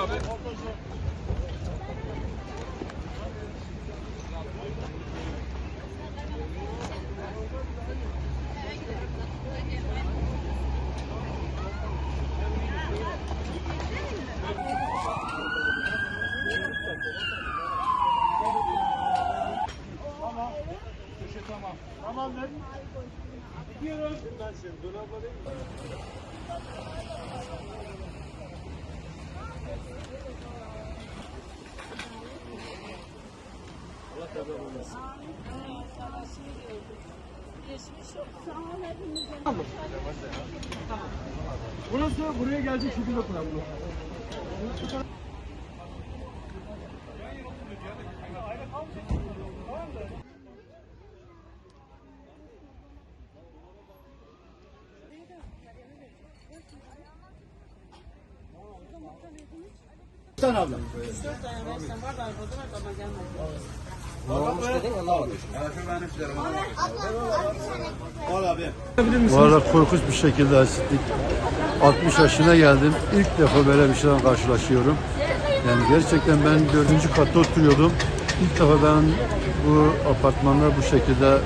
abi. Tamam. Tamamdır. Gidiyorum. Ben seni dolapla değil. Allah kadar olmasın. Burası buraya gelecek şekilde kuran bunu. Sen abla. Al abi. Valla korkunç bir şekilde esittik. 60 yaşına geldim. İlk defa böyle bir şeyden karşılaşıyorum. Yani gerçekten ben dördüncü katta oturuyordum. İlk defa ben bu apartmanda bu şekilde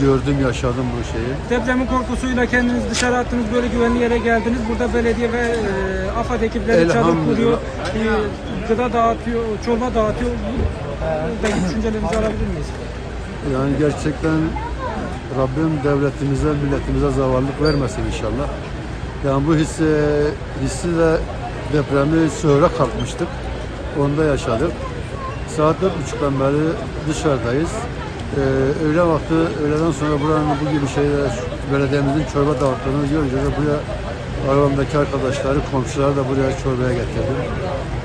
gördüm, yaşadım bu şeyi. Depremin korkusuyla kendiniz dışarı attınız, böyle güvenli yere geldiniz. Burada belediye ve e, AFAD ekipleri çadır kuruyor, e, gıda dağıtıyor, çorba dağıtıyor. Buradaki düşüncelerinizi alabilir miyiz? Yani gerçekten Rabbim devletimize, milletimize zavallık vermesin inşallah. Yani bu hissi, hissi de depremi sonra kalkmıştık. Onda yaşadık. Saat dört buçuktan beri dışarıdayız. Ee, öğle vakti, öğleden sonra buranın bu gibi şeyler, belediyemizin çorba dağıttığını görünce de buraya arabamdaki arkadaşları, komşuları da buraya çorbaya getirdim.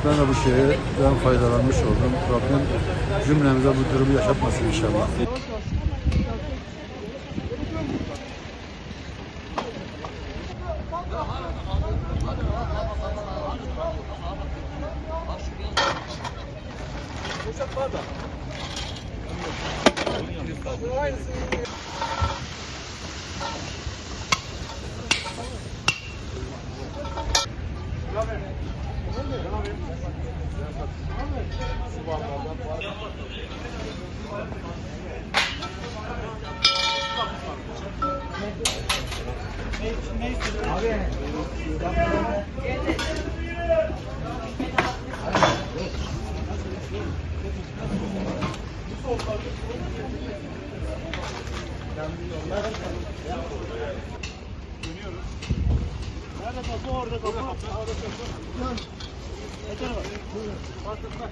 Ben de bu şeyden faydalanmış oldum. Rabbim cümlemize bu durumu yaşatmasın inşallah. Abi. Nerede kapı orada kapı. Orada kapı. Yeter bak. Bak bak.